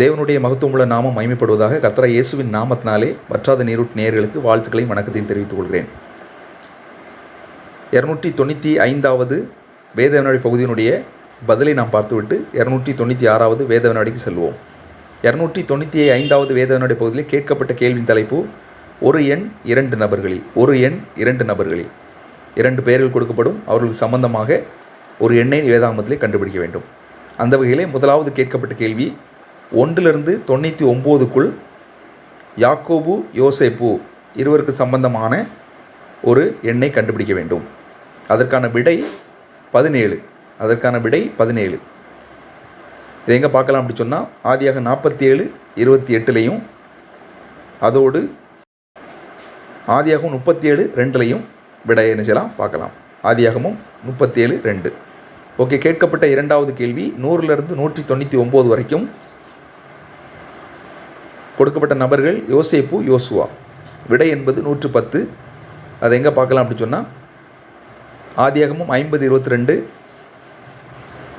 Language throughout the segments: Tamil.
தேவனுடைய மகத்துவமுள்ள நாமம் மகிமைப்படுவதாக கத்ரா இயேசுவின் நாமத்தினாலே வற்றாத நீரூட் நேயர்களுக்கு வாழ்த்துக்களையும் வணக்கத்தையும் தெரிவித்துக் கொள்கிறேன். இரநூற்றி தொண்ணூற்றி ஐந்தாவது வேதவனாடி பகுதியினுடைய பதிலை நாம் பார்த்துவிட்டு இரநூற்றி தொண்ணூற்றி ஆறாவது வேதவனாடிக்கு செல்வோம். இரநூற்றி தொண்ணூற்றி ஐந்தாவது வேதவனாடி பகுதியில் கேட்கப்பட்ட கேள்வியின் தலைப்பு ஒரு எண் இரண்டு நபர்களில் ஒரு எண் இரண்டு நபர்களில். இரண்டு பெயர்கள் கொடுக்கப்படும் அவர்களுக்கு சம்பந்தமாக ஒரு எண்ணை வேதாமத்திலே கண்டுபிடிக்க வேண்டும். அந்த வகையிலே முதலாவது கேட்கப்பட்ட கேள்வி ஒன்றிலிருந்து தொண்ணூற்றி ஒம்போதுக்குள் யாக்கோபு யோசேப்பு இருவருக்கு சம்பந்தமான ஒரு எண்ணை கண்டுபிடிக்க வேண்டும். அதற்கான விடை பதினேழு. அதற்கான விடை பதினேழு. இதை எங்கே பார்க்கலாம் அப்படி சொன்னால் ஆதியாக நாற்பத்தி ஏழு இருபத்தி எட்டுலேயும் அதோடு ஆதியாகவும் முப்பத்தி ஏழு ரெண்டுலையும் விடை என்ன செய்யலாம்? பார்க்கலாம். ஆதியாகமும் முப்பத்தி ஏழு ரெண்டு. ஓகே கேட்கப்பட்ட இரண்டாவது கேள்வி நூறுலேருந்து நூற்றி தொண்ணூற்றி ஒம்பது வரைக்கும் கொடுக்கப்பட்ட நபர்கள் யோசேப்பு யோசுவா. விடை என்பது நூற்று பத்து அதை எங்கே பார்க்கலாம் அப்படின்னு சொன்னால் ஆதியாகமும் ஐம்பது இருபத்தி ரெண்டு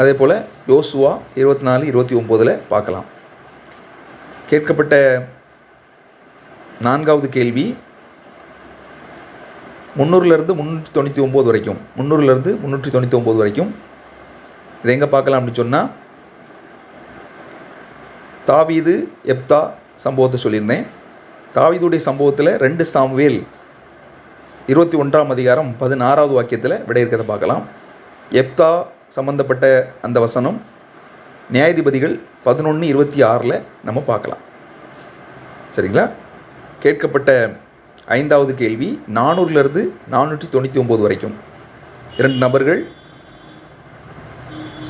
அதே போல் யோசுவா இருபத்தி நாலு இருபத்தி ஒம்போதில் பார்க்கலாம். கேட்கப்பட்ட நான்காவது கேள்வி. முந்நூறுலேருந்து முந்நூற்றி தொண்ணூற்றி ஒம்பது வரைக்கும். முந்நூறுலேருந்து முந்நூற்றி தொண்ணூற்றி ஒம்பது வரைக்கும். இதை எங்கே பார்க்கலாம் அப்படின்னு சொன்னால் தாவீது எப்தா சம்பவத்தை சொல்லியிருந்தேன். தாவிதுடைய சம்பவத்தில் ரெண்டு சாம்வேல் இருபத்தி ஒன்றாம் அதிகாரம் பதினாறாவது வாக்கியத்தில் விடை இருக்கிறத பார்க்கலாம். எப்தா சம்பந்தப்பட்ட அந்த வசனம் நியாயாதிபதிகள் பதினொன்று இருபத்தி ஆறில் நம்ம பார்க்கலாம். சரிங்களா? கேட்கப்பட்ட ஐந்தாவது கேள்வி நானூறுலேருந்து நானூற்றி தொண்ணூற்றி ஒம்பது வரைக்கும். இரண்டு நபர்கள்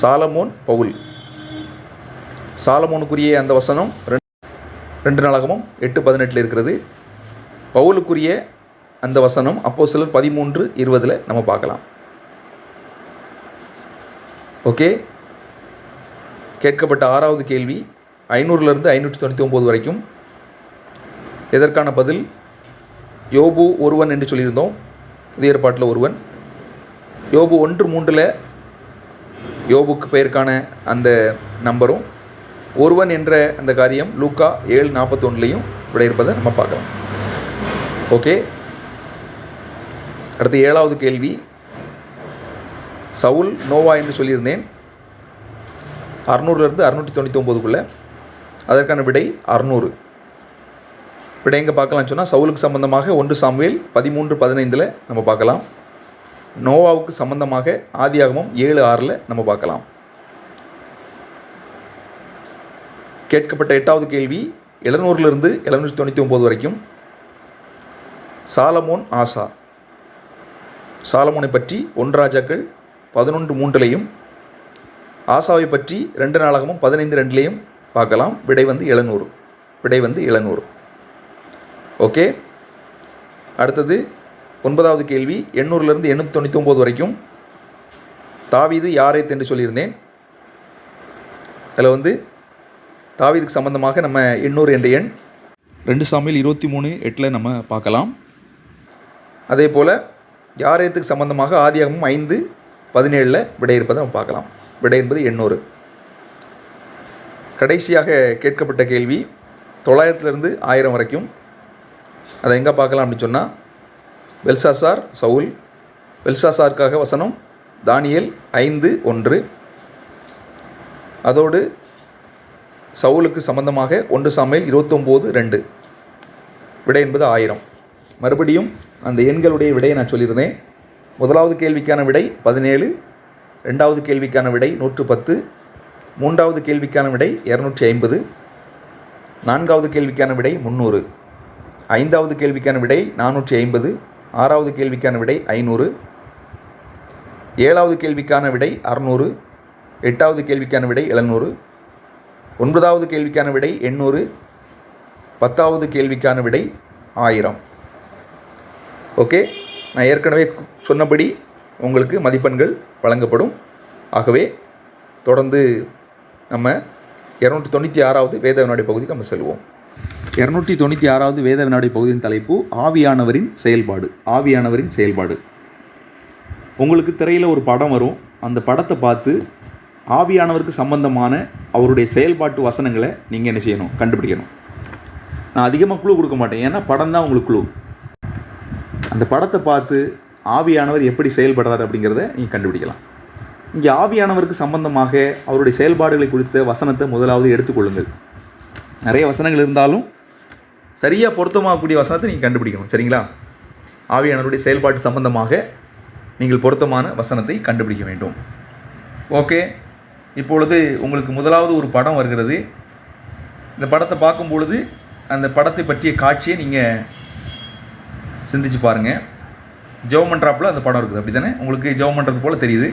சாலமோன் பவுல். சாலமோனுக்குரிய அந்த வசனம் ரெண்டு நாளாகமும் எட்டு பதினெட்டில் இருக்கிறது. பவுலுக்குரிய அந்த வசனம் அப்போ சிலர் பதிமூன்று இருபதில் நம்ம பார்க்கலாம். ஓகே? கேட்கப்பட்ட ஆறாவது கேள்வி ஐநூறுலேருந்து ஐநூற்றி தொண்ணூற்றி ஒம்பது வரைக்கும். எதற்கான பதில்? யோபு ஒருவன் என்று சொல்லியிருந்தோம். புதிய ஏற்பாட்டில் ஒருவன். யோபு ஒன்று மூன்றில் யோபுக்கு பெயருக்கான அந்த நம்பரும் ஒருவன் என்ற அந்த காரியம் லூக்கா ஏழு நாற்பத்தொன்னுலையும் இப்படி இருப்பதை நம்ம பார்க்கலாம். ஓகே. அடுத்து ஏழாவது கேள்வி. சவுல் நோவா என்று சொல்லியிருந்தேன். அறநூறுலேருந்து அறுநூற்றி தொண்ணூற்றி ஒம்போதுக்குள்ளே அதற்கான விடை அறநூறு. விடை எங்கே பார்க்கலாம் சொன்னால் சவுலுக்கு சம்பந்தமாக ஒன்று சாமுவேல் பதிமூன்று பதினைந்தில் நம்ம பார்க்கலாம். நோவாவுக்கு சம்பந்தமாக ஆதியாகமும் ஏழு ஆறில் நம்ம பார்க்கலாம். கேட்கப்பட்ட எட்டாவது கேள்வி எழுநூறுலேருந்து எழுநூற்றி தொண்ணூற்றி ஒம்பது வரைக்கும். Solomon Asa. சாலமோனை பற்றி ஒன்றாஜாக்கள் பதினொன்று மூன்றுலையும் ஆசாவை பற்றி ரெண்டு நாளாகமும் பதினைந்து ரெண்டுலேயும் பார்க்கலாம். விடை வந்து எழுநூறு. விடை வந்து எழுநூறு. ஓகே? அடுத்தது ஒன்பதாவது கேள்வி எண்ணூறுலேருந்து எண்ணூற்றி தொண்ணூற்றி ஒம்பது வரைக்கும். தாவீது யாரை தென்று சொல்லியிருந்தேன். அதில் வந்து தாவீதுக்கு சம்பந்தமாக நம்ம எண்ணூறு என்ற எண். ரெண்டு சாமியில் இருபத்தி மூணு எட்டில் நம்ம பார்க்கலாம். அதே போல் யாரேத்துக்கு சம்பந்தமாக ஆதியாகமும் ஐந்து பதினேழில் விடை இருப்பதை நம்ம பார்க்கலாம். விடை என்பது எண்ணூறு. கடைசியாக கேட்கப்பட்ட கேள்வி தொள்ளாயிரத்துலேருந்து ஆயிரம் வரைக்கும். அதை எங்கே பார்க்கலாம் அப்படின்னு சொன்னால் பெல்சாசார் சவுல் பெல்சாசாருக்காக வசனம் தானியல் ஐந்து ஒன்று. அதோடு சவுலுக்கு சம்பந்தமாக ஒன்று சாமையில் இருபத்தொம்போது ரெண்டு. விடை என்பது ஆயிரம். மறுபடியும் அந்த எண்களுடைய விடையை நான் சொல்லியிருந்தேன். முதலாவது கேள்விக்கான விடை பதினேழு ரெண்டாவது கேள்விக்கான விடை நூற்று பத்து மூன்றாவது கேள்விக்கான விடை இரநூற்றி ஐம்பது நான்காவது கேள்விக்கான விடை முந்நூறு ஐந்தாவது கேள்விக்கான விடை நானூற்றி ஐம்பது ஆறாவது கேள்விக்கான விடை ஐநூறு ஏழாவது கேள்விக்கான விடை அறநூறு எட்டாவது கேள்விக்கான விடை எழுநூறு ஒன்பதாவது கேள்விக்கான விடை எண்ணூறு பத்தாவது கேள்விக்கான விடை ஆயிரம். ஓகே? நான் ஏற்கனவே சொன்னபடி உங்களுக்கு மதிப்பெண்கள் வழங்கப்படும். ஆகவே தொடர்ந்து நம்ம இரநூற்றி தொண்ணூற்றி ஆறாவது வேத வினாடி பகுதிக்கு நம்ம செல்வோம். இரநூற்றி தொண்ணூற்றி ஆறாவது வேத வினாடி பகுதியின் தலைப்பு ஆவியானவரின் செயல்பாடு. ஆவியானவரின் செயல்பாடு. உங்களுக்கு திரையில் ஒரு படம் வரும். அந்த படத்தை பார்த்து ஆவியானவருக்கு சம்பந்தமான அவருடைய செயல்பாட்டு வசனங்களை நீங்கள் என்ன செய்யணும்? கண்டுபிடிக்கணும். நான் அதிகமாக குழு கொடுக்க மாட்டேன். ஏன்னா படம் தான் உங்களுக்கு குழு அந்த படத்தை பார்த்து ஆவியானவர் எப்படி செயல்படுறாரு அப்படிங்கிறத நீங்கள் கண்டுபிடிக்கலாம். இங்கே ஆவியானவருக்கு சம்பந்தமாக அவருடைய செயல்பாடுகளை குறித்த வசனத்தை முதலாவது எடுத்துக்கொள்ளுங்கள். நிறைய வசனங்கள் இருந்தாலும் சரியாக பொருத்தமாகக்கூடிய வசனத்தை நீங்கள் கண்டுபிடிக்கணும். சரிங்களா? ஆவியானவருடைய செயல்பாட்டு சம்பந்தமாக நீங்கள் பொருத்தமான வசனத்தை கண்டுபிடிக்க வேண்டும். ஓகே? இப்பொழுது உங்களுக்கு முதலாவது ஒரு படம் வருகிறது. இந்த படத்தை பார்க்கும் பொழுது அந்த படத்தை பற்றிய காட்சியை நீங்கள் சிந்திச்சு பாருங்கள் ஜெபம் பண்ணுறாப்புல அந்த படம் இருக்குது. அப்படி தானே உங்களுக்கு ஜெவம் பண்ணுறது போல் தெரியுது.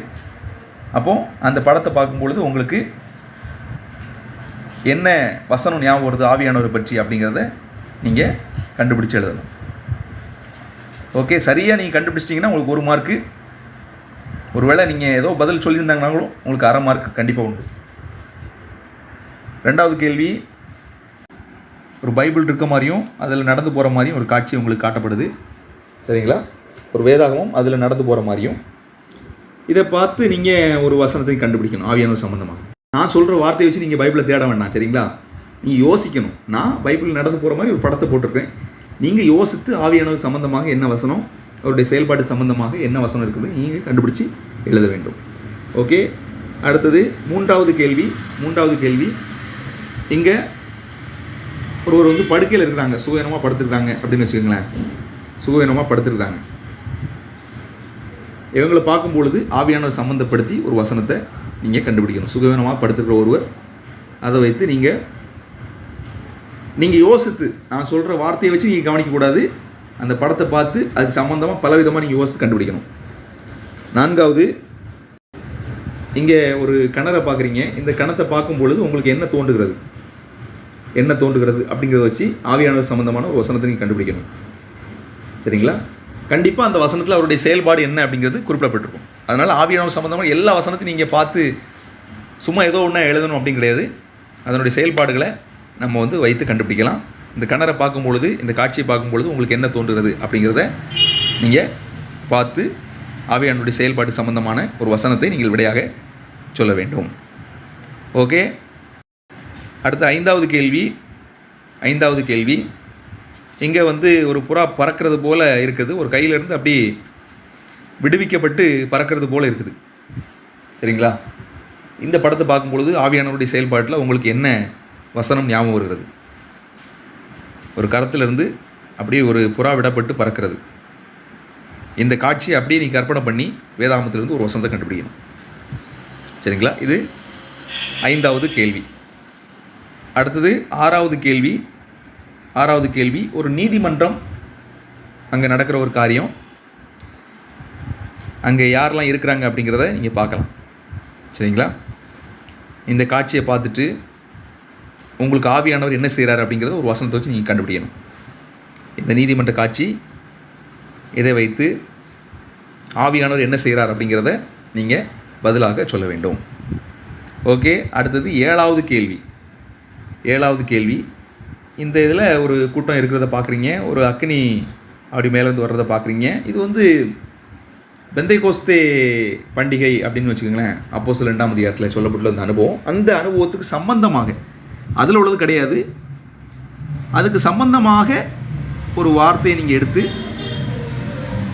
அப்போது அந்த படத்தை பார்க்கும் பொழுது உங்களுக்கு என்ன வசனம் ஞாபகம் வருது ஆவியானவரை பற்றி அப்படிங்கிறத நீங்கள் கண்டுபிடிச்சு எழுதணும். ஓகே சரியாக நீங்கள் கண்டுபிடிச்சிட்டிங்கன்னா உங்களுக்கு ஒரு மார்க்கு ஒருவேளை நீங்கள் ஏதோ பதில் சொல்லியிருந்தாங்கனாலும் உங்களுக்கு அரை மார்க் கண்டிப்பாக உண்டு. ரெண்டாவது கேள்வி ஒரு பைபிள் இருக்க மாதிரியும் அதில் நடந்து போகிற மாதிரியும் ஒரு காட்சி உங்களுக்கு காட்டப்படுது. சரிங்களா? ஒரு வேதாகமும் அதில் நடந்து போகிற மாதிரியும். இதை பார்த்து நீங்கள் ஒரு வசனத்தையும் கண்டுபிடிக்கணும் ஆவியானவர் சம்மந்தமாக நான் சொல்கிற வார்த்தையை வச்சு நீங்கள் பைபிளை தேட வேண்டாம் சரிங்களா? நீங்கள் யோசிக்கணும். நான் பைபிள் நடந்து போகிற மாதிரி ஒரு படத்தை போட்டிருக்கேன். நீங்கள் யோசித்து ஆவியானவர் சம்மந்தமாக என்ன வசனம்? அவருடைய செயல்பாடு சம்பந்தமாக என்ன வசனம் இருக்குது நீங்கள் கண்டுபிடிச்சு எழுத வேண்டும். ஓகே அடுத்தது மூன்றாவது கேள்வி மூன்றாவது கேள்வி. இங்கே ஒருவர் வந்து படுக்கையில் இருக்கிறாங்க. சுகவீனமாக படுத்துருக்காங்க அப்படின்னு வச்சுக்கோங்களேன். சுகவீனமாக படுத்துருக்காங்க இவங்களை பார்க்கும் பொழுது ஆவியானவர் சம்மந்தப்படுத்தி ஒரு வசனத்தை நீங்கள் கண்டுபிடிக்கணும். சுகவீனமாக படுத்துருக்கிற ஒருவர் அதை வைத்து நீங்கள் நீங்கள் யோசித்து நான் சொல்கிற வார்த்தையை வச்சு நீங்கள் கவனிக்கக்கூடாது. அந்த படத்தை பார்த்து அதுக்கு சம்மந்தமாக பலவிதமாக நீங்கள் யோசித்து கண்டுபிடிக்கணும். நான்காவது இங்கே ஒரு கிணறை பார்க்குறீங்க. இந்த கிணத்தை பார்க்கும் பொழுது உங்களுக்கு என்ன தோன்றுகிறது? என்ன தோன்றுகிறது அப்படிங்கிறத வச்சு ஆவியானவர் சம்மந்தமான ஒரு வசனத்தை நீங்கள் கண்டுபிடிக்கணும். சரிங்களா? கண்டிப்பாக அந்த வசனத்தில் அவருடைய செயல்பாடு என்ன அப்படிங்கிறது குறிப்பிடப்பட்டிருக்கும். அதனால் ஆவியானவர் சம்மந்தமான எல்லா வசனத்தையும் நீங்கள் பார்த்து சும்மா ஏதோ ஒன்றா எழுதணும் அப்படின்னு கிடையாது. அதனுடைய செயல்பாடுகளை நம்ம வந்து வைத்து கண்டுபிடிக்கலாம். இந்த கணரை பார்க்கும் பொழுது இந்த காட்சியை பார்க்கும் பொழுது உங்களுக்கு என்ன தோன்றுகிறது அப்படிங்கிறத நீங்கள் பார்த்து ஆவியானுடைய செயல்பாடு சம்பந்தமான ஒரு வசனத்தை நீங்கள் விடையாக சொல்ல வேண்டும். ஓகே? அடுத்த ஐந்தாவது கேள்வி. ஐந்தாவது கேள்வி. இங்கே வந்து ஒரு புறா பறக்கிறது போல் இருக்குது. ஒரு கையிலேருந்து அப்படி விடுவிக்கப்பட்டு பறக்கிறது போல் இருக்குது. சரிங்களா? இந்த படத்தை பார்க்கும் பொழுது ஆவியானவருடைய செயல்பாட்டில் உங்களுக்கு என்ன வசனம் ஞாபகம் வருகிறது? ஒரு கரத்திலிருந்து அப்படியே ஒரு புறா விடப்பட்டு பறக்கிறது. இந்த காட்சியை அப்படியே நீ கற்பனை பண்ணி வேதாமத்திலிருந்து ஒரு வசனத்தை கண்டுபிடிக்கணும். சரிங்களா? இது ஐந்தாவது கேள்வி. அடுத்தது ஆறாவது கேள்வி. ஆறாவது கேள்வி ஒரு நீதிமன்றம் அங்கே நடக்கிற ஒரு காரியம். அங்கே யாரெல்லாம் இருக்கிறாங்க அப்படிங்கிறத நீங்கள் பார்க்கலாம். சரிங்களா? இந்த காட்சியை பார்த்துட்டு உங்களுக்கு ஆவியானவர் என்ன செய்கிறார் அப்படிங்கிறத ஒரு வசனத்தை வச்சு நீங்கள் கண்டுபிடிக்கணும். இந்த நீதிமன்ற காட்சி இதை வைத்து ஆவியானவர் என்ன செய்கிறார் அப்படிங்கிறத நீங்கள் பதிலாக சொல்ல வேண்டும். ஓகே அடுத்தது ஏழாவது கேள்வி. ஏழாவது கேள்வி. இந்த இதில் ஒரு கூட்டம் இருக்கிறத பார்க்குறீங்க ஒரு அக்னி அப்படி மேலேருந்து வர்றதை பார்க்குறீங்க இது வந்து பெந்தை கோஸ்தே பண்டிகை அப்படின்னு வச்சுக்கோங்களேன் அப்போ சில ரெண்டாம் அதிகாரத்தில் சொல்லப்பட்டுள்ள அந்த அனுபவம். அந்த அனுபவத்துக்கு சம்பந்தமாக அதில் உள்ளது கிடையாது. அதுக்கு சம்பந்தமாக ஒரு வார்த்தையை நீங்கள் எடுத்து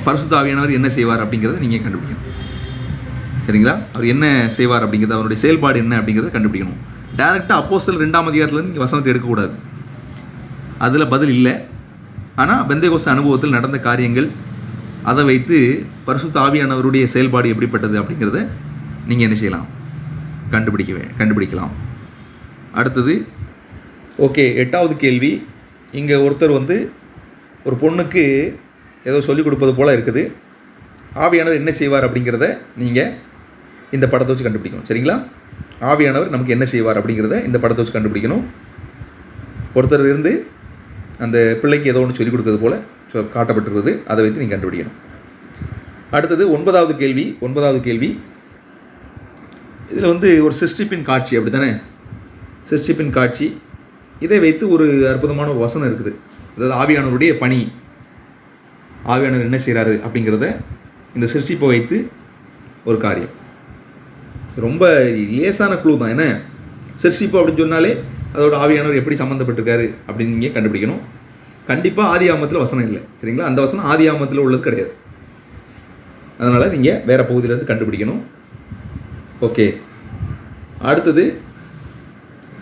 பரிசுத்தாவியானவர் என்ன செய்வார் அப்படிங்கிறத நீங்கள் கண்டுபிடிக்கணும். சரிங்களா? அவர் என்ன செய்வார் அப்படிங்கிறது அவருடைய செயல்பாடு என்ன அப்படிங்கிறத கண்டுபிடிக்கணும். டேரெக்டாக அப்போஸ்தல் ரெண்டாம் அதிகாரத்துலேருந்து நீங்கள் வசனத்தை எடுக்கக்கூடாது. அதில் பதில் இல்லை. ஆனால் பெந்தைகோச அனுபவத்தில் நடந்த காரியங்கள் அதை வைத்து பரிசுத்த ஆவியானவருடைய செயல்பாடு எப்படிப்பட்டது அப்படிங்கிறத நீங்கள் என்ன செய்யலாம்? கண்டுபிடிக்கவே கண்டுபிடிக்கலாம். அடுத்தது ஓகே எட்டாவது கேள்வி. இங்கே ஒருத்தர் வந்து ஒரு பொண்ணுக்கு ஏதோ சொல்லிக் கொடுப்பது போல் இருக்குது. ஆவியானவர் என்ன செய்வார் அப்படிங்கிறத நீங்கள் இந்த படத்தை வச்சு கண்டுபிடிக்கணும். சரிங்களா? ஆவியானவர் நமக்கு என்ன செய்வார் அப்படிங்கிறத இந்த படத்தை வச்சு கண்டுபிடிக்கணும். ஒருத்தர் இருந்து அந்த பிள்ளைக்கு ஏதோ ஒன்று சொல்லிக் கொடுக்கறது போல் சொ- அதை வைத்து நீங்கள் கண்டுபிடிக்கணும். அடுத்தது ஒன்பதாவது கேள்வி ஒன்பதாவது கேள்வி. இதில் வந்து ஒரு சிருஷ்டிப்பின் காட்சி அப்படி தானே சிருஷ்டிப்பின் காட்சி. இதை வைத்து ஒரு அற்புதமான ஒரு வசனம் இருக்குது. அதாவது ஆவியானவருடைய பணி. ஆவியானவர் என்ன செய்கிறாரு அப்படிங்கிறத இந்த சிருஷ்டிப்பை வைத்து ஒரு காரியம். ரொம்ப லேசான குழு தான். என்ன? சிருஷ்டிப்பு அப்படின்னு சொன்னாலே அதோட ஆவியானவர் எப்படி சம்மந்தப்பட்டிருக்காரு அப்படின்னு நீங்கள் கண்டுபிடிக்கணும். கண்டிப்பாக ஆதி ஆமத்தில் வசனம் இல்லை. சரிங்களா? அந்த வசனம் ஆதி ஆமத்தில் உள்ளது கிடையாது. அதனால் நீங்கள் வேறு பகுதியிலேருந்து கண்டுபிடிக்கணும். ஓகே. அடுத்தது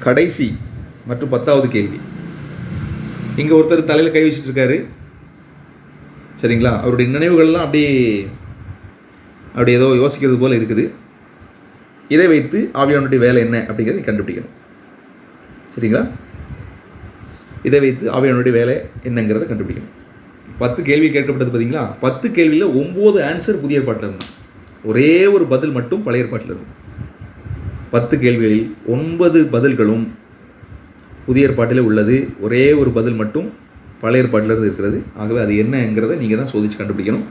கடைசி மற்றும் பத்தாவது கேள்வி. இங்கே ஒருத்தர் தலையில் கை வச்சுட்டு இருக்காரு. சரிங்களா? அவருடைய நினைவுகள்லாம் அப்படியே அப்படி ஏதோ யோசிக்கிறது போல் இருக்குது. இதை வைத்து ஆவியானுடைய வேலை என்ன அப்படிங்கிறத கண்டுபிடிக்கணும். சரிங்களா? இதை வைத்து ஆவியானுடைய வேலை என்னங்கிறத கண்டுபிடிக்கணும். பத்து கேள்வி கேட்கப்பட்டது பார்த்தீங்களா பத்து கேள்வியில் ஒம்பது ஆன்சர் புதிய ஏற்பாட்டில் இருந்தான் ஒரே ஒரு பதில் மட்டும் பழைய ஏற்பாட்டில் இருக்கும் பத்து கேள்விகளில் ஒன்பது பதில்களும் புதிய ஏற்பாட்டில் உள்ளது. ஒரே ஒரு பதில் மட்டும் பழைய ஏற்பாட்டிலிருந்து இருக்கிறது. ஆகவே அது என்னங்கிறத நீங்கள் தான் சோதித்து கண்டுபிடிக்கணும்.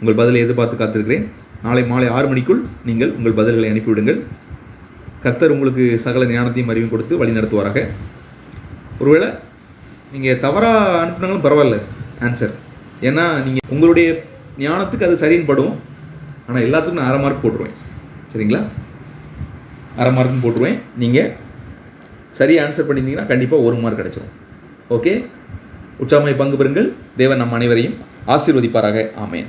உங்கள் பதிலை எதிர்பார்த்து காத்திருக்கிறேன். நாளை மாலை ஆறு மணிக்குள் நீங்கள் உங்கள் பதில்களை அனுப்பிவிடுங்கள். கர்த்தர் உங்களுக்கு சகல ஞானத்தையும் அறிவும் கொடுத்து வழி நடத்துவாராக. ஒருவேளை நீங்கள் தவறாக அனுப்பினாலும் பரவாயில்ல ஆன்சர் ஏன்னா நீங்கள் உங்களுடைய ஞானத்துக்கு அது சரின்னு படும் ஆனால் எல்லாத்துக்கும் நான் அரை மார்க் போட்டுருவேன். சரிங்களா? அரை மார்க்கும் போட்டுருவேன். நீங்கள் சரியாக ஆன்சர் பண்ணியிருந்தீங்கன்னா கண்டிப்பாக ஒரு மார்க் கிடச்சிரும். ஓகே உற்சாகமாய் பங்கு பெறுங்கள். தேவன் நம் அனைவரையும் ஆசீர்வதிப்பாராக. ஆமேன்.